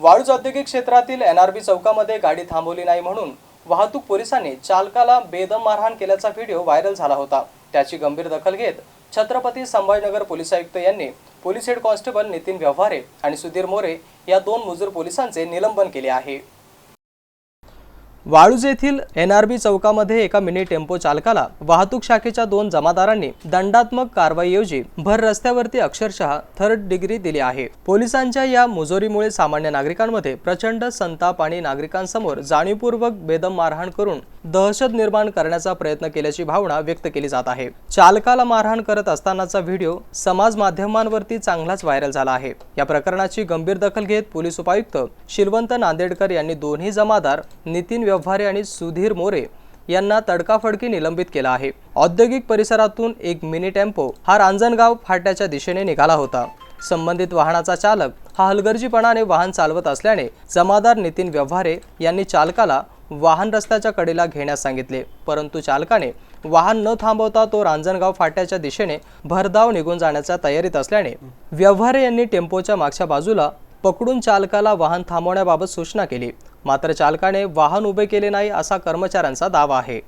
वाळूज औद्योगिक क्षेत्रातील एनआरबी चौकामध्ये गाडी थांबवली नाही म्हणून वाहतूक पोलिसांनी चालकाला बेदम मारहाण केल्याचा व्हिडिओ व्हायरल झाला होता. त्याची गंभीर दखल घेत छत्रपती संभाजीनगर पोलीस आयुक्त यांनी police head constable Nitin Vyavahare आणि सुधीर मोरे या दोन मुजूर पोलिसांचे निलंबन केले आहे. वाळूज येथील एन आर बी चौकामध्ये एका मिनी टेम्पो चालकाला वाहतूक शाखेच्या दोन जमादारांनी दंडात्मक कारवाईऐवजी भर रस्त्यावरती अक्षरशः थर्ड डिग्री दिली आहे. पोलिसांच्या या मुजोरीमुळे सामान्य नागरिकांमध्ये प्रचंड संताप आणि नागरिकांसमोर जाणीवपूर्वक बेदम मारहाण करून दहशत निर्माण करण्याचा प्रयत्न केल्याची भावना व्यक्त केली जात आहे. चालकाला मारहाण करत असतानाचा व्हिडिओ समाज माध्यमांवरती चांगलाच व्हायरल झाला आहे. या प्रकरणाची गंभीर दखल घेत पोलीस उपायुक्त शिलवंत नांदेडकर यांनी दोन्ही जमादार नितीन व्यवहारे आणि सुधीर मोरे यांना तडकाफडकी निलंबित केला आहे. औद्योगिक परिसरातून एक मिनी टेम्पो हा रांजणगाव फाट्याच्या दिशेने निघाला होता. संबंधित वाहनाचा चालक हा हलगर्जीपणाने वाहन चालवत असल्याने जमादार नितीन व्यवहारे यांनी चालकाला वाहन रस्त्याच्या कडेला घेण्यास सांगितले. परंतु चालकाने वाहन न थांबवता तो रांजणगाव फाट्याच्या दिशेने भरधाव निघून जाण्याच्या तयारीत असल्याने व्यवहारे यांनी टेम्पोच्या मागच्या बाजूला पकडून चालकाला वाहन थांबवण्याबाबत सूचना केली. मात्र चालकाने वाहन उभे केले नाही असा कर्मचाऱ्यांचा दावा आहे.